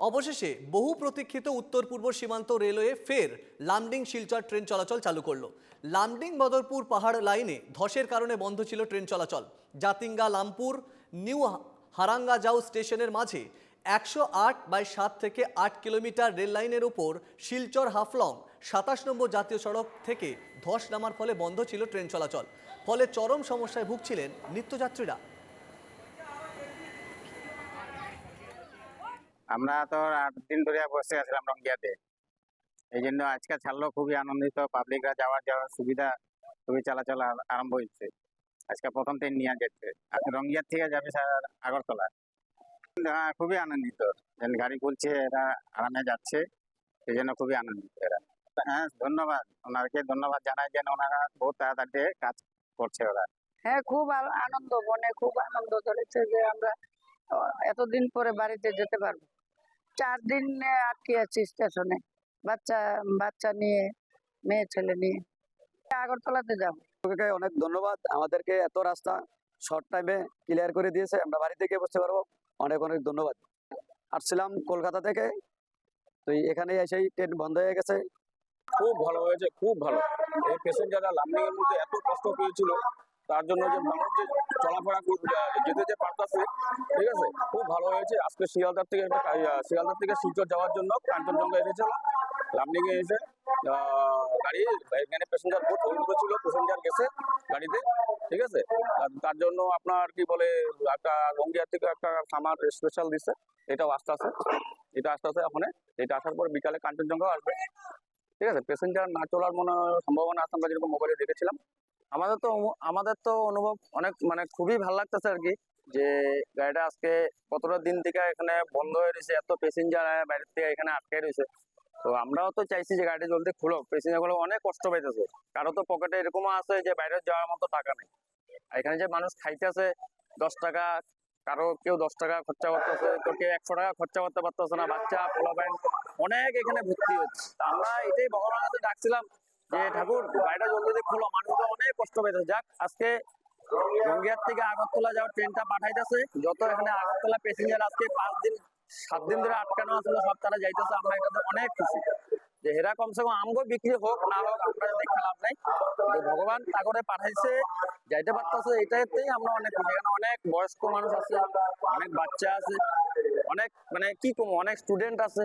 অবশেষে বহু প্রতীক্ষিত উত্তর পূর্ব সীমান্ত রেলওয়ে ফের লামডিং শিলচর ট্রেন চলাচল চালু করল। লামডিং বদরপুর পাহাড় লাইনে ধসের কারণে বন্ধ ছিল ট্রেন চলাচল। জাতিঙ্গা লামপুর, নিউ হারাঙ্গাজাও স্টেশনের মাঝে একশো আট বাই সাত থেকে আট কিলোমিটার রেল লাইনের ওপর শিলচর হাফলং সাতাশ নম্বর জাতীয় সড়ক থেকে ধস নামার ফলে বন্ধ ছিল ট্রেন চলাচল। ফলে চরম সমস্যায় ভুগছিলেন নিত্যযাত্রীরা। আমরা তো আট দিন ধরে বসে আছিলাম রঙ্গিয়াতে। এই জন্য আজকে ছাড়লো খুবই আনন্দিত। পাবলিকরা যাওয়ার যাওয়ার সুবিধা খুবই চলাচল আর- আরম্ভ হয়েছে। আজকে প্রথম ট্রেন নিয়ে যাচ্ছে রঙ্গিয়ার থেকে যাবে স্যার আগরতলা? খুবই আনন্দিত। গাড়ি চলছে এরা আরামে যাচ্ছে। সেই জন্য খুবই আনন্দিত এরা। হ্যাঁ ধন্যবাদ। ওনাকে ধন্যবাদ জানাই যেন ওনারা বহুত তাড়াতাড়ি কাজ করছে ওরা। হ্যাঁ খুব আনন্দ, মনে খুব আনন্দ চলেছে যে আমরা এতদিন পরে বাড়িতে যেতে পারব। চার দিন আটকে আছি স্টেশনে। বাচ্চা বাচ্চা নিয়ে মেয়ে ছেলে নিয়ে। আগরতলাতে যাব অনেক ধন্যবাদ। আমাদেরকে এত রাস্তা শর্ট টাইমে ক্লিয়ার করে দিয়েছে। আমরা বাড়ি থেকে বসতে পারব। অনেক অনেক ধন্যবাদ। আসছিলাম কলকাতা থেকে। তো এখানে এসেই ট্রেন বন্ধ হয়ে গেছে। খুব ভালো হয়েছে খুব ভালো। এই পেশেন্টাররা লামডিং এর মধ্যে এত কষ্ট পেয়েছিল। তার জন্য যে মানুষ যে চলাফেরা যেতে যে পারতাছে, ঠিক আছে? খুব ভালো হয়েছে। আজকে শিয়ালদার থেকে শিয়ালদার থেকে শিলচর যাওয়ার জন্য কাঞ্চনজঙ্ঘা এসেছিল লামডিং এ এসে গাড়ি এখানে প্যাসেঞ্জার বহুত হয়ে ছিল প্যাসেঞ্জার গেছে গাড়িতে, ঠিক আছে? তার জন্য আপনার কি বলে, একটা রঙ্গিয়ার থেকে একটা সামার স্পেশাল দিচ্ছে এটাও আসতে আছে এটা আসতে আছে ওখানে এটা আসার পর বিকালে কাঞ্চনজঙ্ঘাও আসবে। ঠিক আছে? প্যাসেঞ্জার না চলার মনে সম্ভাবনা আছে, আমরা যেরকম মোবাইলে দেখেছিলাম। আমাদের তো আমাদের তো অনুভব অনেক মানে খুবই ভালো লাগতেছে আর কি, যে গাড়িটা আজকে কতটা দিন থেকে এখানে বন্ধ হয়ে রয়েছে, এত প্যাসেঞ্জার বাইরের থেকে এখানে আটকে রয়েছে। তো আমরাও তো চাইছি যে গাড়িটা জলদি খুলো প্যাসেঞ্জারগুলো অনেক কষ্ট পাইতেছে। কারও তো পকেটে এরকমও আছে যে বাইরে যাওয়ার মতো টাকা নেই। এখানে যে মানুষ খাইতেছে, দশ টাকা কারও কেউ দশ টাকা খরচা করতেছে তো কেউ একশো টাকা খরচা করতে পারতেছে না, বাচ্চা পোলাপাইন অনেক এখানে ভর্তি হচ্ছে। আমরা এটাই ভগবানের কাছে ডাকছিলাম যে, ঠাকুর, গাড়িটা জলদি খুলো। মানুষরা অনেক কষ্ট পাইতেছে যাক, আজকে রঙ্গিয়ার থেকে আগরতলা যাওয়ার ট্রেনটা পাঠাইতেছে। যত এখানে আগরতলা প্যাসেঞ্জার আজকে পাঁচ দিন, সাত দিন ধরে আটকানো আসলে সব তারা যাইতেছে। আমরা এটাতে অনেক খুশি। যে হেরা কমসে কম আমগো বিক্রি হোক, না হোক আমরা দেখে লাভ নাই। ভগবান তাগরে পাঠাইছে, যাইতে পারতেছে, এটাতেই আমরা অনেক এখানে অনেক বয়স্ক মানুষ আছে, অনেক বাচ্চা আছে, অনেক মানে কি কম, অনেক স্টুডেন্ট আছে।